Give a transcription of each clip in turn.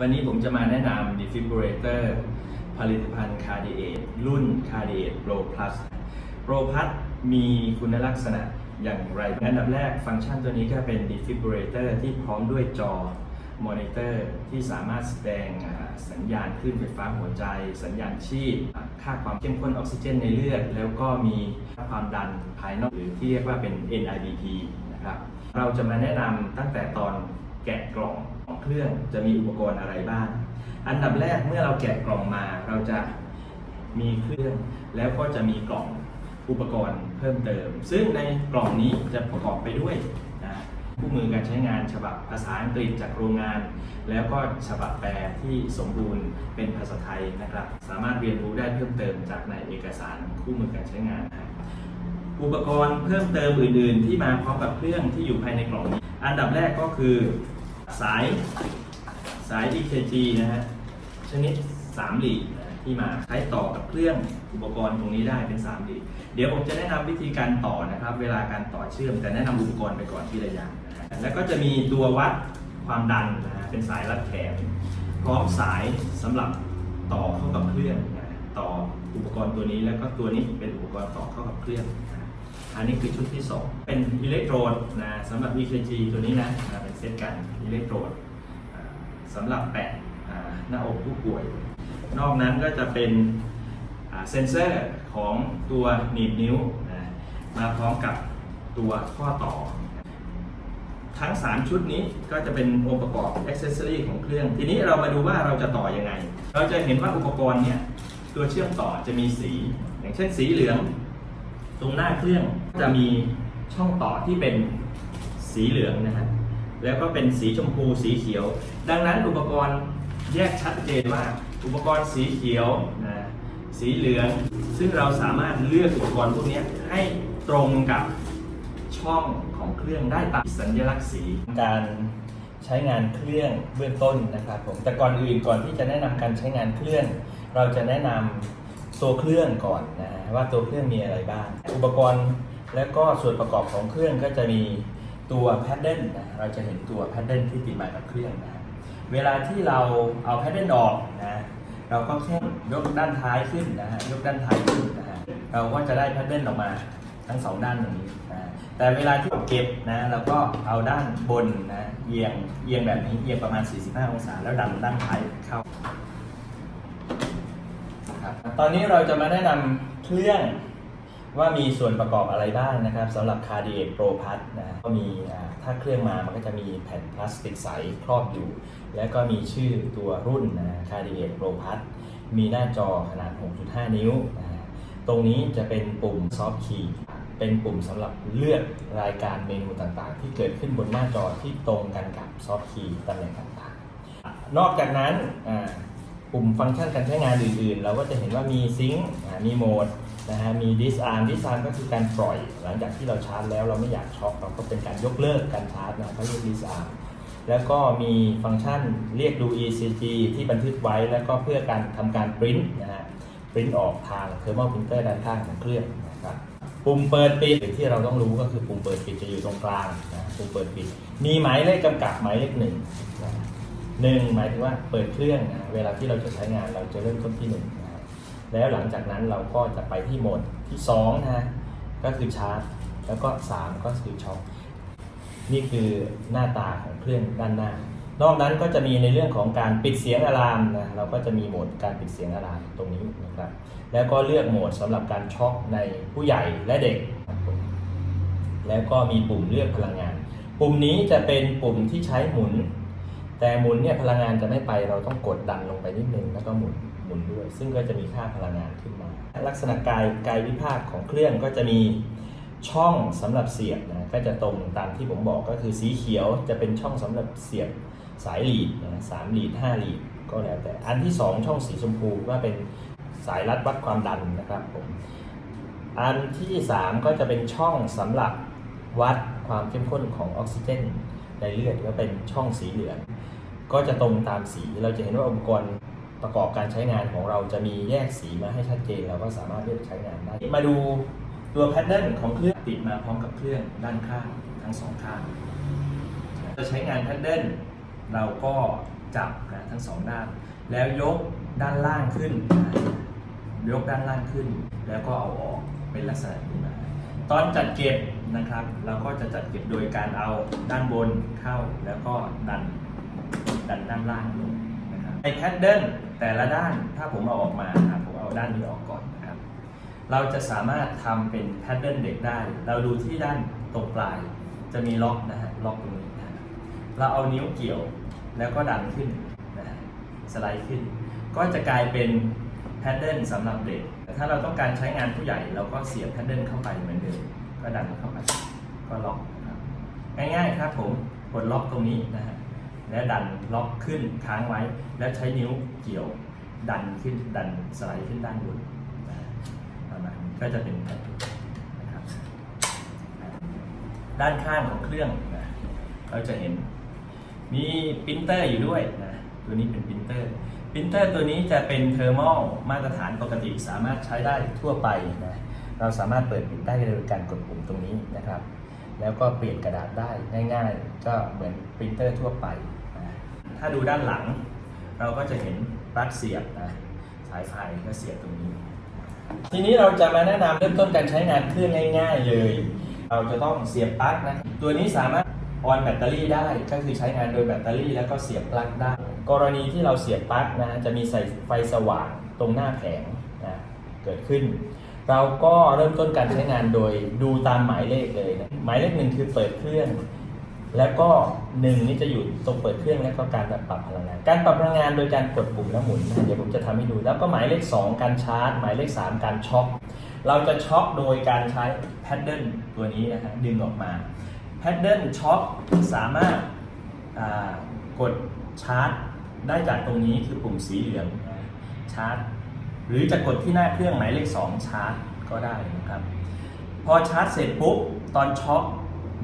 วันนี้ผมจะมาแนะนำ defibrillator ผลิตภัณฑ์ Cardiac รุ่น Cardiac Pro Plus Pro Plus มีคุณลักษณะอย่างไรอันดับแรกฟังก์ชันตัวนี้ก็เป็น defibrillator ที่พร้อมด้วยจอมอนิเตอร์ที่สามารถแสดงสัญญาณคลื่นไฟฟ้าหัวใจ สัญญาณชีพ ค่าความเข้มข้นออกซิเจนในเลือด แล้วก็มีค่าความดันภายนอกหรือที่เรียกว่าเป็น NIBP นะครับ เราจะมาแนะนำตั้งแต่ตอนแกะกล่อง เครื่องจะมีอุปกรณ์อะไรบ้าง อันดับแรกเมื่อเราแกะกล่องมาเราจะมีเครื่องแล้วก็จะมีกล่องอุปกรณ์เพิ่มเติม ซึ่งในกล่องนี้จะประกอบไปด้วยนะคู่มือการใช้งานฉบับภาษาอังกฤษจากโรงงาน แล้วก็ฉบับแปลที่สมบูรณ์เป็นภาษาไทยนะครับ สามารถเรียนรู้ได้เพิ่มเติมจากในเอกสารคู่มือการใช้งานนะอุปกรณ์เพิ่มเติมอื่น ๆ ที่มาพร้อมกับเครื่องที่อยู่ภายในกล่องนี้ อันดับแรกก็คือ สายสาย EKG นะฮะชนิด3หลีดนะที่มาใช้ต่อกับเครื่องอุปกรณ์ตรงนี้ได้เป็น3หลีดเดี๋ยวผมจะแนะนำวิธีการต่อนะครับ เวลาการต่อเชื่อม แต่แนะนำอุปกรณ์ไปก่อนที่ละอย่างนะฮะแล้วก็จะมีตัววัดความดันนะฮะเป็นสายรัดแขนพร้อมสายสำหรับต่อเข้ากับเครื่องนะต่ออุปกรณ์ตัวนี้แล้วก็ตัวนี้เป็นอุปกรณ์ต่อเข้ากับเครื่อง อันนี้คือชุดที่ 2 เป็นอิเล็กโทรดนะสำหรับ EKG ตัวนี้นะเป็นเซตกันอิเล็กโทรดสำหรับแปะหน้าอกผู้ป่วย นอกนั้นก็จะเป็นเซนเซอร์ของตัวหนีบนิ้วนะมาพร้อมกับตัวข้อต่อ ทั้ง 3 ชุดนี้ก็จะเป็นองค์ประกอบอ c เซ s ซอรีของเครื่อง ทีนี้เรามาดูว่าเราจะต่อยังไง เราจะเห็นว่าอุปกรณ์เนี่ยตัวเชื่อมต่อจะมีสี อย่างเช่นสีเหลือง ตรงหน้าเครื่อง จะมีช่องต่อที่เป็นสีเหลืองนะฮะแล้วก็เป็นสีชมพูสีเขียว ดังนั้นอุปกรณ์แยกชัดเจนว่าอุปกรณ์สีเขียวนะสีเหลือง ซึ่งเราสามารถเลือกอุปกรณ์พวกนี้ให้ตรงกับช่องของเครื่องได้ตามสัญลักษณ์สีการใช้งานเครื่องเบื้องต้นนะครับผมแต่ก่อนอื่นก่อนที่จะแนะนำการใช้งานเครื่อง เราจะแนะนำตัวเครื่องก่อนนะว่าตัวเครื่องมีอะไรบ้าง อุปกรณ์ และก็ส่วนประกอบของเครื่องก็จะมีตัวแพดเดิลนะเราจะเห็นตัวแพดเดิลที่ติดมากับเครื่องนะเวลาที่เราเอาแพดเดิลออกนะเราก็แค่ยกด้านท้ายขึ้นนะฮะยกด้านท้ายขึ้นนะฮะเราก็จะได้แพดเดิลออกมาทั้งสองด้านอย่างนี้นะแต่เวลาที่เราเก็บนะเราก็เอาด้านบนนะเอียงเอียงแบบนี้เอียงประมาณ 45 องศา แล้วดันด้านท้ายเข้าครับตอนนี้เราจะมาแนะนำเครื่อง ว่ามีส่วนประกอบอะไรบ้างนะครับสำหรับ Cardiac Pro Plus นะก็มีถ้าเครื่องมามันก็จะมีแผ่นพลาสติกใสครอบอยู่ แล้วก็มีชื่อตัวรุ่นนะ Cardiac Pro Plus มีหน้าจอขนาด 6.5 นิ้วนะตรงนี้จะเป็นปุ่ม Soft Key เป็นปุ่มสำหรับเลือกรายการเมนูต่างๆ ที่เกิดขึ้นบนหน้าจอที่ตรงกันกับ Soft Key ตำแหน่งต่างๆ นอกจากนั้น ปุ่มฟังก์ชันการใช้งานอื่นๆ เราก็จะเห็นว่ามีซิงค์มีโหมดนะฮะมี disarm disarm ก็คือการปล่อย หลังจากที่เราชาร์จแล้วเราไม่อยากช็อคเราก็เป็นการยกเลิกการชาร์จนะเขาเรียก disarm แล้วก็มีฟังก์ชันเรียกดู ECG ที่บันทึกไว้แล้วก็เพื่อการทำการปริ้นนะฮะปริ้นออกทาง thermal printer ด้านข้างของเครื่องนะครับปุ่มเปิดปิดที่เราต้องรู้ก็คือปุ่มเปิดปิดจะอยู่ตรงกลางนะปุ่มเปิดปิด มีหมายเลขกำกับหมายเลขหนึ่งนะ หนึ่งหมายถึงว่าเปิดเครื่องนะเวลาที่เราจะใช้งานเราจะเริ่มต้นที่หนึ่งนะแล้วหลังจากนั้นเราก็จะไปที่โหมดที่สองนะก็คือชาร์จ แล้วก็สามก็คือช็อคนี่คือหน้าตาของเครื่องด้านหน้า นอกนั้นก็จะมีในเรื่องของการปิดเสียงอะลามนะเราก็จะมีโหมดการปิดเสียงอะลามตรงนี้นะครับ แล้วก็เลือกโหมดสำหรับการช็อคในผู้ใหญ่และเด็ก แล้วก็มีปุ่มเลือกพลังงาน ปุ่มนี้จะเป็นปุ่มที่ใช้หมุน แต่หมุนเนี่ยพลังงานจะไม่ไปเราต้องกดดันลงไปนิดนึงแล้วก็หมุนหมุนด้วย ซึ่งก็จะมีค่าพลังงานขึ้นมา ลักษณะกายกายวิภาคของเครื่องก็จะมีช่องสำหรับเสียบนะก็จะตรงตามที่ผมบอกก็คือสีเขียวจะเป็นช่องสำหรับเสียบสายหลีดนะสามหลีดห้าหลีดก็แล้วแต่อันที่สองช่องสีชมพูก็เป็นสายรัดวัดความดันนะครับผมอันที่สามก็จะเป็นช่องสำหรับวัดความเข้มข้นของออกซิเจนในเลือดก็เป็นช่องสีเหลือง ก็จะตรงตามสีเราจะเห็นว่าอุปกรณ์ประกอบการใช้งานของเราจะมีแยกสีมาให้ชัดเจนเราก็สามารถเลือกใช้งานได้ มาดูตัวแพทเทิร์นของเครื่องติดมาพร้อมกับเครื่องด้านข้างทั้งสองข้างจะใช้งานแพทเทิร์นเราก็จับนะทั้งสองด้าน แล้วยกด้านล่างขึ้น ยกด้านล่างขึ้น แล้วก็เอาออกเป็นลักษณะนี้มาตอนจัดเก็บนะครับ เราก็จะจัดเก็บโดยการเอาด้านบนเข้าแล้วก็ดัน ดันด้านล่างลงนะครับในแพทเดิลแต่ละด้านถ้าผมเอาออกมาครับผมเอาด้านนี้ออกก่อนนะครับ เราจะสามารถทำเป็นแพทเดิลเด็กได้ เราดูที่ด้านตรงปลาย จะมีล็อกนะฮะล็อกตรงนี้นะเราเอานิ้วเกี่ยวแล้วก็ดันขึ้นนะฮะสไลด์ขึ้น ก็จะกลายเป็นแพทเดิลสำหรับเด็ก ถ้าเราต้องการใช้งานผู้ใหญ่ เราก็เสียบแพทเดิลเข้าไปเหมือนเดิม ก็ดันเข้าไป ก็ล็อกนะครับ ง่ายๆครับผม กดล็อกตรงนี้นะฮะ แล้วดันล็อกขึ้นค้างไว้ แล้วใช้นิ้วเกี่ยวดันขึ้นดันสไลด์ขึ้นด้านบนประมาณนี้ก็จะเป็นแผ่นนะครับด้านข้างของเครื่องนะเราจะเห็นมีปรินเตอร์อยู่ด้วยนะตัวนี้เป็นปรินเตอร์ปรินเตอร์ตัวนี้จะเป็นเทอร์มอลมาตรฐานปกติสามารถใช้ได้ทั่วไปนะเราสามารถเปิดปิดได้โดยการกดปุ่มตรงนี้นะครับ แล้วก็เปลี่ยนกระดาษได้ง่ายๆ ก็เหมือนปรินเตอร์ทั่วไป ถ้าดูด้านหลัง เราก็จะเห็นปลั๊กเสียบนะสายไฟก็เสียบตรงนี้ ทีนี้เราจะมาแนะนำเริ่มต้นการใช้งานเครื่องง่าย ๆ เลย เราจะต้องเสียบปลั๊กนะตัวนี้สามารถออนแบตเตอรี่ได้ก็คือใช้งานโดยแบตเตอรี่แล้วก็เสียบปลั๊กได้ กรณีที่เราเสียบปลั๊กนะจะมีใส่ไฟสว่างตรงหน้าแผงนะเกิดขึ้น เราก็เริ่มต้นการใช้งานโดยดูตามหมายเลขเลยนะหมายเลขหนึ่งคือเปิดเครื่อง แล้วก็หนึ่งนี่จะอยู่ตรงเปิดเครื่องแล้วก็การปรับพลังงาน การปรับพลังงานโดยการกดปุ่มแล้วหมุนนะเดี๋ยวผมจะทำให้ดู แล้วก็หมายเลข 2 การชาร์จ หมายเลข 3 การช็อคเราจะช็อคโดยการใช้แพดเดิลตัวนี้นะฮะดึงออกมาแพดเดิลช็อคสามารถกดชาร์จได้จากตรงนี้คือปุ่มสีเหลืองนะชาร์จ หรือจะกดที่หน้าเครื่องหมายเลข 2 ชาร์จก็ได้นะครับ พอชาร์จเสร็จปุ๊บตอนช็อค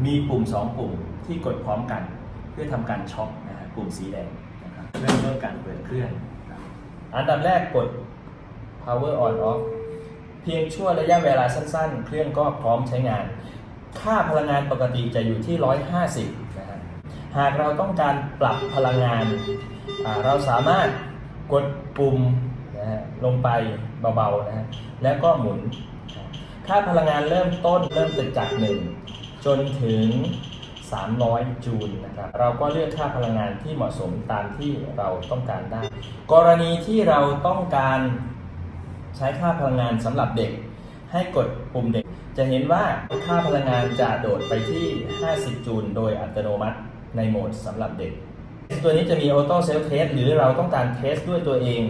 มีปุ่ม 2 ปุ่ม ที่กดพร้อมกัน เพื่อทำการช็อคนะฮะปุ่มสีแดงนะครับเริ่มต้นการเปิดเครื่องนอันดับแรกกด power on off เพียงชั่วระยะเวลาสั้นๆ เครื่องก็พร้อมใช้งาน ค่าพลังงานปกติจะอยู่ที่ 150นะฮะหากเราต้องการปรับพลังงาน เราสามารถกดปุ่มนะฮะลงไปเบาๆนะฮะแล้วก็หมุน ค่าพลังงานเริ่มต้นเริ่มตึกจาก1จนถึง 300 จูลนะครับเราก็เลือกค่าพลังงานที่เหมาะสมตามที่เราต้องการได้ กรณีที่เราต้องการใช้ค่าพลังงานสำหรับเด็ก ให้กดปุ่มเด็ก จะเห็นว่าค่าพลังงานจะโดดไปที่ 50 จูลโดยอัตโนมัติในโหมดสำหรับเด็ก ตัวนี้จะมี Auto Self Test หรือเราต้องการเทสด้วยตัวเอง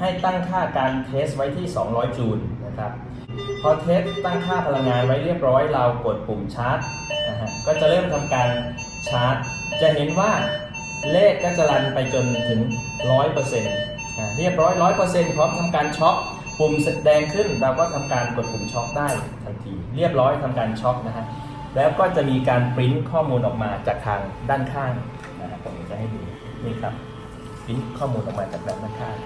ให้ตั้งค่าการเทสไว้ที่ 200 จูล นะครับ พอเทสตั้งค่าพลังงานไว้เรียบร้อยเรากดปุ่มชาร์จนะฮะก็จะเริ่มทำการชาร์จ จะเห็นว่าเลขก็จะรันไปจนถึง 100%อ่าเรียบร้อย 100%พร้อมทำการช็อคปุ่มแสดงขึ้นเราก็ทำการกดปุ่มช็อคได้ทันที เรียบร้อยทำการช็อคนะฮะแล้วก็จะมีการปริ้นข้อมูลออกมาจากทางด้านข้างนะฮะผมจะให้ดูนี่ครับปริ้นข้อมูลออกมาจากด้านข้าง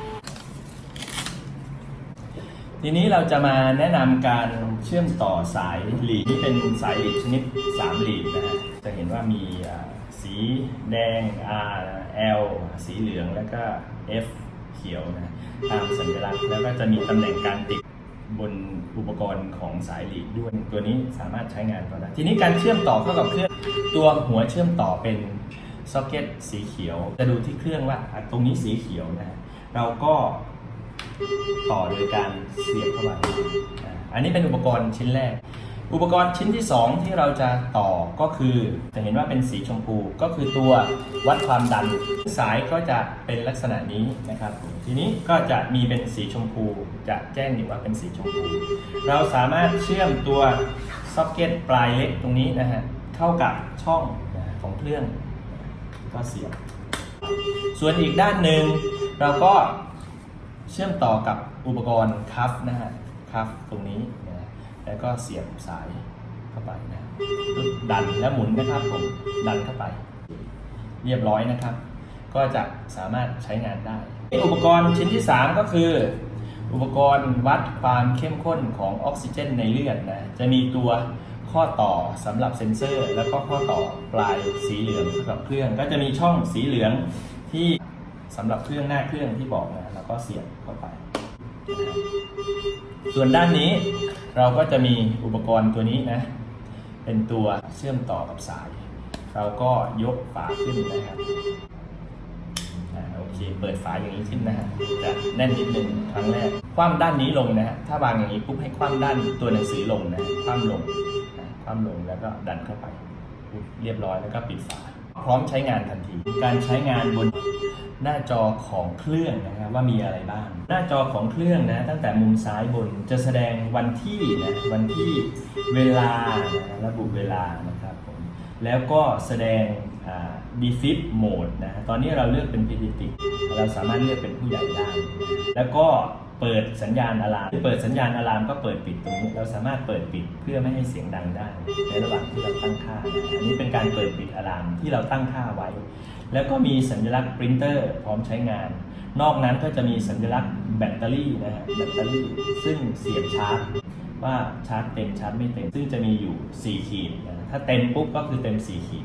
ทีนี้เราจะมาแนะนำการเชื่อมต่อสายหลีดนี่เป็นสายหลีดชนิด3หลีดนะฮะจะเห็นว่ามีสีแดง R L สีเหลืองแล้วก็ F เขียวนะตามสัญลักษณ์แล้วก็จะมีตำแหน่งการติดบนอุปกรณ์ของสายหลีดด้วยตัวนี้สามารถใช้งานต่อได้ทีนี้การเชื่อมต่อเข้ากับเครื่องตัวหัวเชื่อมต่อเป็นซ็อกเก็ตสีเขียว จะดูที่เครื่องว่าตรงนี้สีเขียวนะฮะเราก็ ต่อโดยการเสียบเข้าไปอันนี้เป็นอุปกรณ์ชิ้นแรก อุปกรณ์ชิ้นที่ 2 ที่เราจะต่อก็คือจะเห็นว่าเป็นสีชมพูก็คือตัววัดความดัน สายก็จะเป็นลักษณะนี้นะครับทีนี้ก็จะมีเป็นสีชมพูจะแจ้งอยู่ว่าเป็นสีชมพู เราสามารถเชื่อมตัวซ็อกเก็ตปลายเล็กตรงนี้นะฮะเข้ากับช่องของเครื่องก็เสียบส่วนอีกด้านหนึ่งเราก็ เชื่อมต่อกับอุปกรณ์คัฟนะฮะคัฟตรงนี้นะแล้วก็เสียบสายเข้าไปนะดันแล้วหมุนนะครับผมดันเข้าไป เรียบร้อยนะครับ ก็จะสามารถใช้งานได้ อุปกรณ์ชิ้นที่ 3 ก็คือ อุปกรณ์วัดความเข้มข้นของออกซิเจนในเลือดนะจะมีตัวข้อต่อสำหรับเซ็นเซอร์ แล้วก็ข้อต่อปลายสีเหลืองสำหรับเครื่อง ก็จะมีช่องสีเหลืองที่ สำหรับเครื่องหน้าเครื่องที่บอกนะแล้วก็เสียบเข้าไป ส่วนด้านนี้เราก็จะมีอุปกรณ์ตัวนี้นะ เป็นตัวเชื่อมต่อกับสาย เราก็ยกฝาขึ้นนะครับโอเคเปิดฝาอย่างนี้ขึ้นนะฮะจะแน่นนิดนึงครั้งแรก คว่ำด้านนี้ลงนะฮะถ้าวางอย่างนี้ปุ๊บให้คว่ำด้านตัวหนังสือลงนะคว่ำลงนะคว่ำลงแล้วก็ดันเข้าไปเรียบร้อยแล้วก็ปิดฝา พร้อมใช้งานทันที การใช้งานบนหน้าจอของเครื่องนะครับว่ามีอะไรบ้าง หน้าจอของเครื่องนะตั้งแต่มุมซ้ายบนจะแสดงวันที่นะวันที่เวลานะระบุเวลานะครับผมแล้วก็แสดงอ่า defib mode นะตอนนี้เราเลือกเป็น pediatric เราสามารถเลือกเป็นผู้ใหญ่ได้แล้วก็ เปิดสัญญาณอะลามเปิดสัญญาณอะลามก็เปิดปิดตรงนี้ เราสามารถเปิดปิดเพื่อไม่ให้เสียงดังได้ ในระหว่างที่เราตั้งค่า อันนี้เป็นการเปิดปิดอะลามที่เราตั้งค่าไว้ แล้วก็มีสัญลักษณ์ปรินเตอร์พร้อมใช้งาน นอกนั้นก็จะมีสัญลักษณ์แบตเตอรี่นะฮะแบตเตอรี่ซึ่งเสียบชาร์จว่าชาร์จเต็มชาร์จไม่เต็ม ซึ่งจะมีอยู่ 4 ขีดนะถ้าเต็มปุ๊บก็คือเต็ม 4 ขีด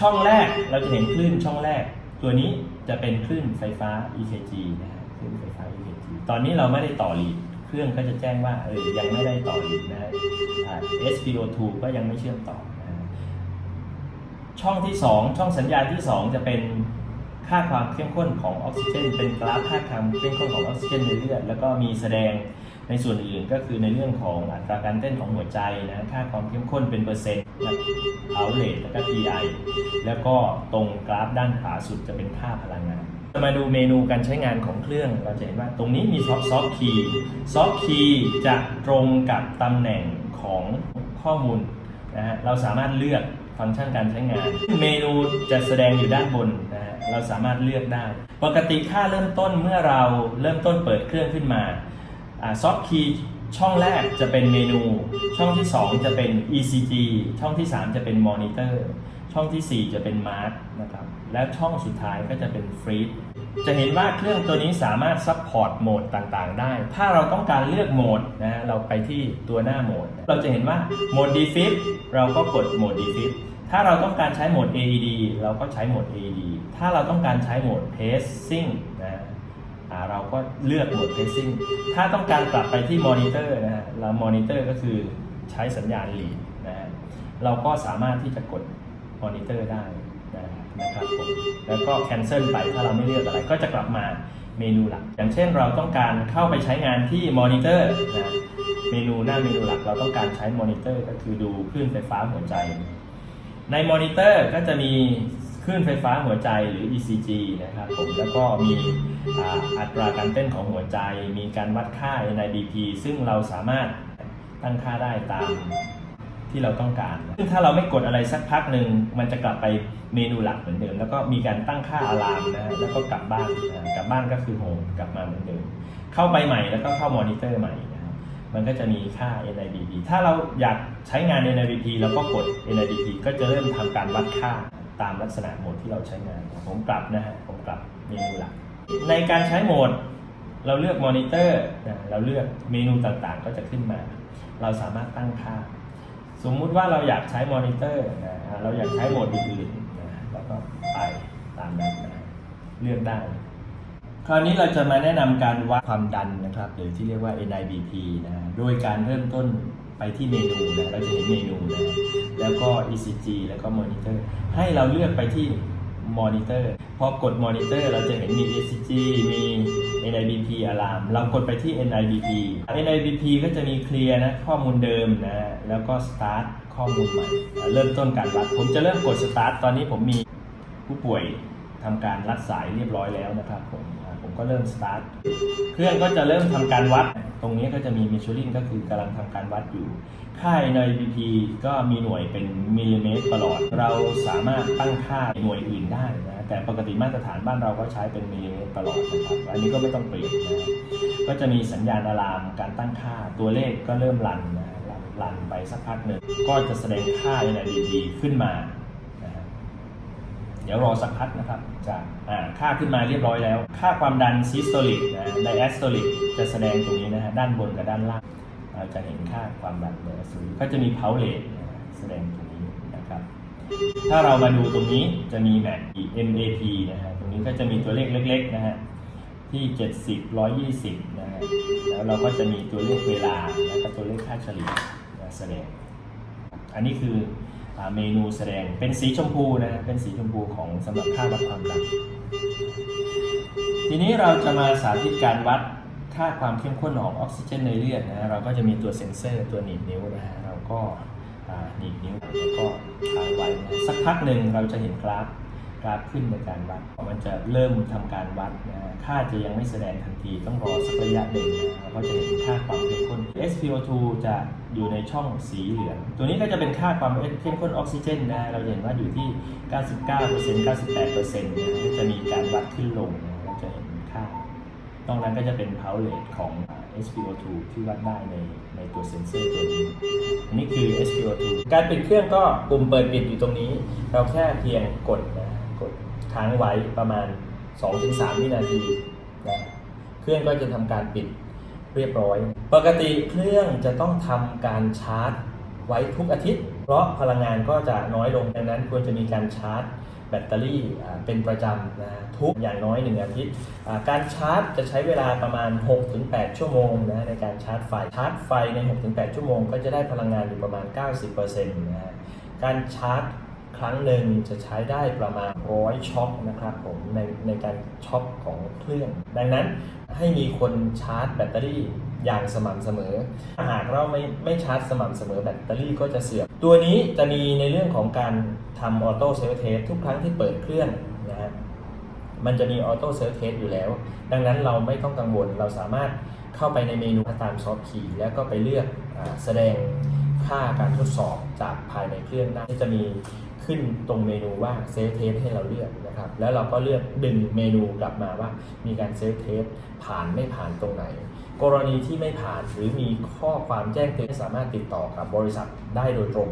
ช่องแรกเราจะเห็นคลื่นช่องแรก ตัวนี้จะเป็นคลื่นไฟฟ้า EKG นะฮะ คลื่นไฟฟ้า EKG ตอนนี้เราไม่ได้ต่อลีดเครื่องก็จะแจ้งว่าเออยังไม่ได้ต่อลีดนะฮะ SPO2 ก็ยังไม่เชื่อมต่อนะช่องที่ 2 ช่องสัญญาณที่ 2 จะเป็นค่าความเข้มข้นของออกซิเจน เป็นกราฟค่าความเข้มข้นของออกซิเจนในเลือด แล้วก็มีแสดงในส่วนอื่นก็คือในเรื่องของอัตราการเต้นของหัวใจนะค่าความเข้มข้นเป็นเปอร์เซ็นต์เอาเลทแล้วก็ PI แล้วก็ตรงกราฟด้านขวาสุดจะเป็นค่าพลังงาน มาดูเมนูการใช้งานของเครื่อง เราจะเห็นว่าตรงนี้มีซอฟซอฟคีย์ซอฟต์คีย์จะตรงกับตำแหน่งของข้อมูลนะฮะเราสามารถเลือกฟังก์ชันการใช้งาน เมนูจะแสดงอยู่ด้านบนนะฮะเราสามารถเลือกได้ ปกติค่าเริ่มต้นเมื่อเราเริ่มต้นเปิดเครื่องขึ้นมาซอฟต์คีย์ช่องแรกจะเป็นเมนู ช่องที่ 2 จะเป็น ECG ช่องที่ 3 จะเป็นมอนิเตอร์ ช่องทีสี่ 4 จะเป็นมาร์กนะครับ และช่องสุดท้ายก็จะเป็นฟรีดจะเห็นว่าเครื่องตัวนี้สามารถซัพพอร์ตโหมดต่างๆ ได้ ถ้าเราต้องการเลือกโหมดนะเราไปที่ตัวหน้าโหมด เราจะเห็นว่าโหมด defib เราก็กดโหมด defib ถ้าเราต้องการใช้โหมด AED เราก็ใช้โหมด AED ถ้าเราต้องการใช้โหมด pacing นะเราก็เลือกโหมด pacing ถ้าต้องการกลับไปที่มอนิเตอร์นะฮะเรามอนิเตอร์ก็คือใช้สัญญาณ lead นะฮะเราก็สามารถที่จะกด มอนิเตอร์ได้นะครับผมแล้วก็ cancel ไปถ้าเราไม่เลือกอะไรก็จะกลับมาเมนูหลัก อย่างเช่นเราต้องการเข้าไปใช้งานที่มอนิเตอร์นะเมนูหน้าเมนูหลักเราต้องการใช้มอนิเตอร์ก็คือดูคลื่นไฟฟ้าหัวใจ ในมอนิเตอร์ก็จะมีคลื่นไฟฟ้าหัวใจหรือ ECG นะครับผมแล้วก็มีออัตราการเต้นของหัวใจ มีการวัดค่า NIBP ซึ่งเราสามารถตั้งค่าได้ตาม ที่เราต้องการซึ่งถ้าเราไม่กดอะไรสักพักหนึ่งมันจะกลับไปเมนูหลักเหมือนเดิม แล้วก็มีการตั้งค่าอะลามนะฮะแล้วก็กลับบ้านกลับบ้านก็คือโฮมกลับมาเหมือนเดิม เข้าไปใหม่แล้วก็เข้ามอนิเตอร์ใหม่นะครับมันก็จะมีค่า NIBP ถ้าเราอยากใช้งาน NIBP เราก็กด NIBP ก็จะเริ่มทำการวัดค่าตามลักษณะโหมดที่เราใช้งาน ผมกลับนะฮะผมกลับเมนูหลัก ในการใช้โหมดเราเลือกมอนิเตอร์นะเราเลือกเมนูต่างๆ ก็จะขึ้นมา เราสามารถตั้งค่า สมมุติว่าเราอยากใช้มอนิเตอร์นะเราอยากใช้โหมดอื่นๆนะเราก็ไปตามนั้นนะเลือกได้ คราวนี้เราจะมาแนะนำการวัดความดันนะครับ หรือที่เรียกว่า NIBP นะโดยการเริ่มต้นไปที่เมนูนะเราจะเห็นเมนูนะแล้วก็ ECG แล้วก็มอนิเตอร์ให้เราเลือกไปที่ มอนิเตอร์พอกดมอนิเตอร์เราจะเห็นมี ECG มี NIBP alarm เรากดไปที่ NIBP NIBP ก็จะมีเคลียร์นะข้อมูลเดิมนะ แล้วก็ start ข้อมูลใหม่ เริ่มต้นการวัด ผมจะเริ่มกด start ตอนนี้ผมมีผู้ป่วยทำการรัดสายเรียบร้อยแล้วนะครับผม ก็เริ่ม start เครื่องก็จะเริ่มทำการวัด ตรงนี้ก็จะมี measuring ก็คือกำลังทำการวัดอยู่ค่า NIBP ก็มีหน่วยเป็นมิลลิเมตรประหลอด เราสามารถตั้งค่าหน่วยอื่นได้นะแต่ปกติมาตรฐานบ้านเราก็ใช้เป็นมิลลิเมตรประหลอดนะครับอันนี้ก็ไม่ต้องเปลี่ยนนะก็จะมีสัญญาณอะลามการตั้งค่าตัวเลขก็เริ่มรันนะรันไปสักพักหนึ่งก็จะแสดงค่า NIBP ขึ้นมา เดี๋ยวรอสักพักนะครับจะอ่าค่าขึ้นมาเรียบร้อยแล้ว ค่าความดันซิสโตลิกนะไดแอสโตลิกจะแสดงตรงนี้นะฮะด้านบนกับด้านล่างเราจะเห็นค่าความดันเหนือศูนย์ก็จะมี power rate นะฮะแสดงตรงนี้นะครับ ถ้าเรามาดูตรงนี้จะมีแบบ MAP นะฮะตรงนี้ก็จะมีตัวเลขเล็กๆนะฮะที่ 70 120นะฮะแล้วเราก็จะมีตัวเลขเวลาแล้วก็ตัวเลขค่าเฉลี่ยนะแสดง อันนี้คือ เมนูแสดงเป็นสีชมพูนะฮะเป็นสีชมพูของสำหรับค่าวัดความดันทีนี้เราจะมาสาธิตการวัดค่าความเข้มข้นของออกซิเจนในเลือดนะฮะเราก็จะมีตัวเซ็นเซอร์ตัวหนีบนิ้วนะฮะ เราก็หนีบนิ้วแล้วก็ค้างไว้สักพักหนึ่งเราจะเห็นกราฟ ราฟขึ้นในการวัด มันจะเริ่มทำการวัดนะค่าจะยังไม่แสดงทันที ต้องรอสักระยะหนึ่งนะเราก็จะเห็นค่าความเข้มข้น SpO2 จะอยู่ในช่องสีเหลือง ตัวนี้ก็จะเป็นค่าความเข้มข้นออกซิเจนนะเราเห็นว่าอยู่ที่ 99% 98%นะก็จะมีการวัดขึ้นลงนะเราจะเห็นค่านอกนั้นก็จะเป็น power rate ของ SpO2 ที่วัดได้ในในตัวเซ็นเซอร์ตัวนี้ อันนี้คือ SpO2 การปิดเครื่องก็ปุ่มเปิดปิดอยู่ตรงนี้ เราแค่เพียงกดนะ ค้างไว้ประมาณ 2-3 วินาทีนะเครื่องก็จะทำการปิดเรียบร้อย ปกติเครื่องจะต้องทำการชาร์จไว้ทุกอาทิตย์ เพราะพลังงานก็จะน้อยลงดังนั้นควรจะมีการชาร์จแบตเตอรี่เป็นประจำนะทุกอย่างน้อย 1 อาทิตย์ การชาร์จจะใช้เวลาประมาณ 6-8 ชั่วโมงนะในการชาร์จไฟ ชาร์จไฟใน 6-8 ชั่วโมง ก็จะได้พลังงานอยู่ประมาณ 90%นะการชาร์จ ครั้งหนึ่งจะใช้ได้ประมาณ100ช็อคนะครับผมในในการช็อคของเครื่อง ดังนั้นให้มีคนชาร์จแบตเตอรี่อย่างสม่ำเสมอ หากเราไม่ไม่ชาร์จสม่ำเสมอแบตเตอรี่ก็จะเสื่อม ตัวนี้จะมีในเรื่องของการทำออโต้เซลเทสทุกครั้งที่เปิดเครื่องนะฮะมันจะมีออโต้เซลเทสอยู่แล้ว ดังนั้นเราไม่ต้องกังวลเราสามารถเข้าไปในเมนูตามซอฟต์คีย์แล้วก็ไปเลือกอแสดงค่าการทดสอบจากภายในเครื่องได้จะมี ขึ้นตรงเมนูว่าเซฟเทสให้เราเลือกนะครับ แล้วเราก็เลือกดึงเมนูกลับมาว่ามีการเซฟเทสผ่านไม่ผ่านตรงไหน กรณีที่ไม่ผ่านหรือมีข้อความแจ้งเตือนสามารถติดต่อกับบริษัทได้โดยตรง